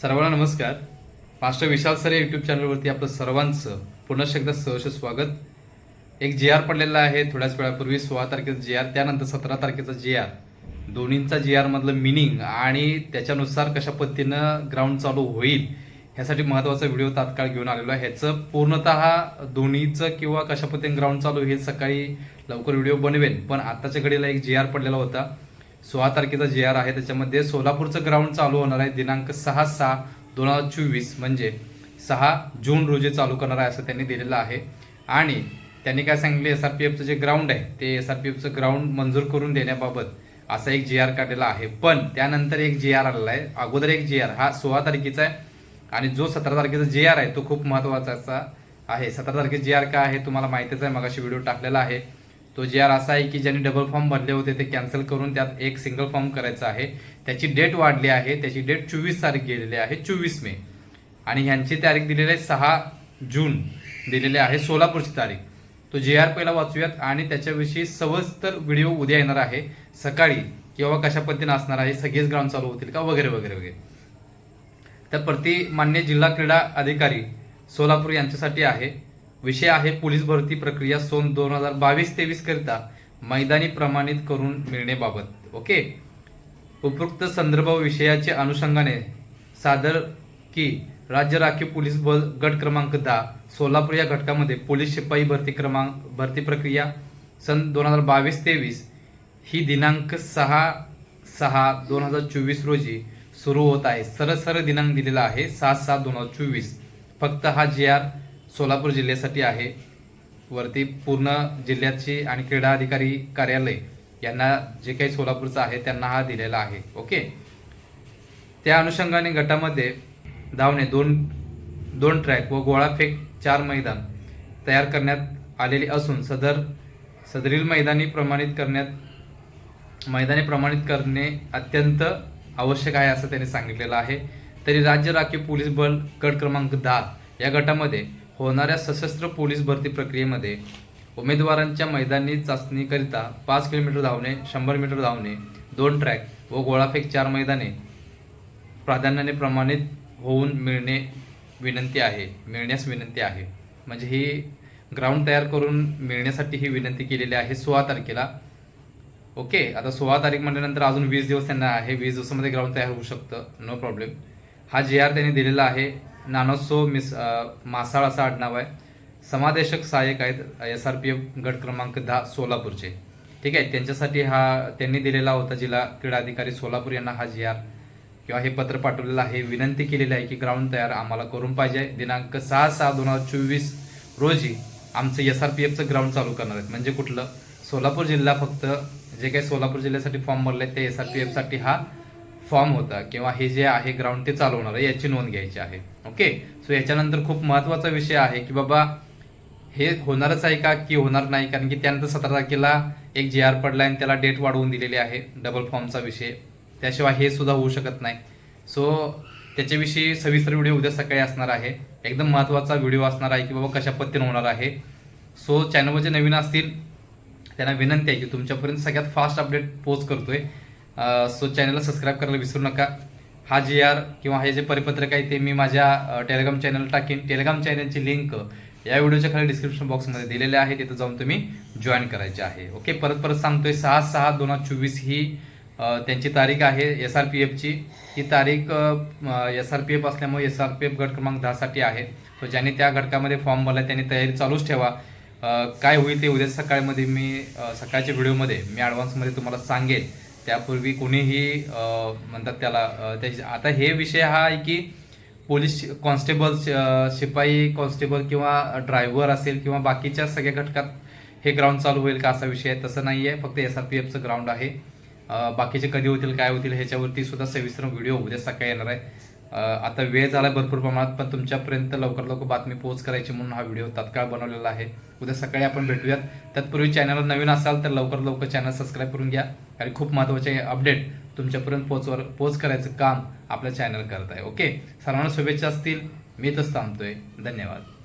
सर्वांना नमस्कार. Master Vishal sir या यूट्यूब चॅनलवरती आपलं सर्वांचं पुन्हा एकदा सहर्ष स्वागत. एक जे आर पडलेला आहे. थोड्याच वेळापूर्वी सोळा तारखेचा जे आर त्यानंतर सतरा तारखेचा जे आर दोन्हींचा जे आरमधलं मिनिंग आणि त्याच्यानुसार कशा पद्धतीनं ग्राउंड चालू होईल ह्यासाठी महत्त्वाचा व्हिडिओ तात्काळ घेऊन आलेलो आहे. ह्याचं पूर्णतः दोन्हीचं किंवा कशा पद्धतीने ग्राउंड चालू हे सकाळी लवकर व्हिडिओ बनवेन. पण आत्ताच्या घडीला एक जे आर पडलेला होता. सोळा तारखेचा जे आर आहे त्याच्यामध्ये सोलापूरचं ग्राउंड चालू होणार आहे दिनांक सहा सहा दोन हजार चोवीस म्हणजे सहा जून रोजी चालू करणार आहे असं त्यांनी दिलेलं आहे. आणि त्यांनी काय सांगितले एस आर पी एफचं जे ग्राउंड आहे ते एस आर पी एफचं ग्राउंड मंजूर करून देण्याबाबत असा एक जे आर काढलेला आहे. पण त्यानंतर एक जे आर आलेला आहे अगोदर एक जे आर हा सोळा तारखेचा आहे. आणि जो सतरा तारखेचा जे आर आहे तो खूप महत्त्वाचा आहे. सतरा तारखेचा जे आर काय आहे तुम्हाला माहितीच आहे मगाशी व्हिडिओ टाकलेला आहे. तो जे आर असा आहे की ज्यांनी डबल फॉर्म भरले होते ते कॅन्सल करून त्यात एक सिंगल फॉर्म करायचा आहे. त्याची डेट वाढली आहे. त्याची डेट चोवीस तारीख गेलेली आहे चोवीस मे. आणि ह्यांची तारीख दिलेली आहे सहा जून. दिलेली आहे सोलापूरची तारीख. तो जे आर पहिला वाचूयात आणि त्याच्याविषयी सविस्तर व्हिडिओ उद्या येणार आहे. सकाळी किंवा कशा पद्धतीनं असणार आहे सगळेच ग्राउंड चालू होतील का? वगैरे वगैरे वगैरे. तर प्रति मान्य जिल्हा क्रीडा अधिकारी सोलापूर यांच्यासाठी आहे. विषय आहे पोलीस भरती प्रक्रिया सोन दोन हजार बावीस तेवीस करिता मैदानी प्रमाणित करून मिळण्याबाबत. ओके? उपयुक्त संदर्भ विषयाच्या अनुषंगाने सादर की राज्य राखीव पोलीस बल गट क्रमांक दहा सोलापूर या घटकामध्ये पोलीस शिपाई भरती क्रमांक भरती प्रक्रिया सन दोन हजार बावीस तेवीस ही दिनांक सहा सहा दोन हजार चोवीस रोजी सुरू होत आहे. सरळ सरळ दिनांक दिलेला आहे सात सात दोन हजार चोवीस. फक्त हा जे आर सोलापूर जिल्ह्यासाठी आहे. वरती पूर्ण जिल्ह्याची आणि क्रीडा अधिकारी कार्यालय यांना जे काही सोलापूरचं आहे त्यांना हा दिलेला आहे. ओके? त्या अनुषंगाने गटामध्ये धावणे दोन दोन ट्रॅक व गोळाफेक चार मैदान तयार करण्यात आलेले असून सदर सदरील मैदानी प्रमाणित करण्यात मैदानी प्रमाणित करणे अत्यंत आवश्यक आहे असं त्यांनी सांगितलेलं आहे. तरी राज्य राखीव पोलीस बल गट क्रमांक दहा या गटामध्ये होणाऱ्या सशस्त्र पोलीस भरती प्रक्रियेमध्ये उमेदवारांच्या मैदानी चाचणीकरिता पाच किलोमीटर धावणे शंभर मीटर धावणे दोन ट्रॅक व गोळाफेक चार मैदाने प्राधान्याने प्रमाणित होऊन मिळणे विनंती आहे मिळण्यास विनंती आहे. म्हणजे ही ग्राउंड तयार करून मिळण्यासाठी ही विनंती केलेली आहे सोळा तारखेला. ओके आता सोळा तारीख म्हटल्यानंतर अजून वीस दिवस त्यांना आहे वीस दिवसामध्ये ग्राउंड तयार होऊ शकतं नो प्रॉब्लेम. हा जे आर त्यांनी दिलेला आहे नानोसो मिस मासाळ असा आडनाव आहे. समादेशक सहाय्यक आहेत एस आर पी एफ गट क्रमांक दहा सोलापूरचे. ठीक आहे त्यांच्यासाठी हा त्यांनी दिलेला होता जिल्हा क्रीडा अधिकारी सोलापूर यांना हा जी आर किंवा हे पत्र पाठवलेलं आहे. विनंती केलेली आहे की ग्राउंड तयार आम्हाला करून पाहिजे. दिनांक सहा सहा दोन हजार चोवीस रोजी आमचं एस आर पी एफचं ग्राउंड चालू करणार आहेत. म्हणजे कुठलं? सोलापूर जिल्हा फक्त जे काही सोलापूर जिल्ह्यासाठी फॉर्म भरले ते एस आर पी एफसाठी हा फॉर्म होता किंवा हे जे आहे ग्राउंड ते चालवणार आहे याची नोंद घ्यायची आहे. ओके सो याच्यानंतर खूप महत्त्वाचा विषय आहे की बाबा हे होणारच आहे का की होणार नाही? कारण की त्यानंतर सतरा तारखेला एक जे आर पडला आणि त्याला डेट वाढवून दिलेली आहे डबल फॉर्मचा विषय. त्याशिवाय हे सुद्धा होऊ शकत नाही. सो त्याच्याविषयी सविस्तर व्हिडिओ उद्या सकाळी असणार आहे. एकदम महत्त्वाचा व्हिडिओ असणार आहे की बाबा कशा पद्धतीने होणार आहे. सो चॅनलवर जे नवीन असतील त्यांना विनंती आहे की तुमच्यापर्यंत सगळ्यात फास्ट अपडेट पोस्ट करतोय. सो चॅनलला सबस्क्राईब करायला विसरू नका. हा जी आर किंवा हे जे परिपत्रक आहे ते मी माझ्या टेलिग्राम चॅनल टाकीन. टेलिग्राम चॅनलची लिंक या व्हिडिओच्या खाली डिस्क्रिप्शन बॉक्समध्ये दिलेले आहे. तिथं जाऊन तुम्ही जॉईन करायचे आहे. ओके परत परत सांगतोय सहा सहा दोन हजार चोवीस ही त्यांची तारीख आहे. एस आर पी एफची ही तारीख एस आर पी एफ असल्यामुळे एस आर पी एफ गट क्रमांक दहासाठी आहे. तो ज्याने त्या घटकामध्ये फॉर्म भरला त्यांनी तयारी चालूच ठेवा. काय होईल ते उद्या सकाळमध्ये मी सकाळच्या व्हिडिओमध्ये मी ॲडव्हान्समध्ये तुम्हाला सांगेन. त्यापूर्वी कोणीही म्हणतात त्याला त्याची आता हे विषय हा आहे की पोलीस कॉन्स्टेबल शिपाई कॉन्स्टेबल किंवा ड्रायव्हर असेल किंवा बाकीच्या सगळ्या घटकात हे ग्राउंड चालू होईल का असा विषय आहे तसं नाही आहे. फक्त एस आर पी एफचं ग्राउंड आहे. बाकीचे कधी होतील काय होतील ह्याच्यावरती सुद्धा सविस्तर व्हिडिओ उद्या सकाळी येणार आहे. आता वेळ झाला भरपूर प्रमाणात पण तुमच्यापर्यंत लवकर लवकर बातमी पोहोच करायची म्हणून हा व्हिडिओ तात्काळ बनवलेला आहे. उद्या सकाळी आपण भेटूयात. तत्पूर्वी चॅनल नवीन असाल तर लवकर लवकर चॅनल सबस्क्राईब करून घ्या. कारण खूप महत्त्वाचे अपडेट तुमच्यापर्यंत पोचवर पोच करायचं काम आपलं चॅनल करत आहे. ओके सर्वांना शुभेच्छा असतील. मी तर थांबतोय. धन्यवाद.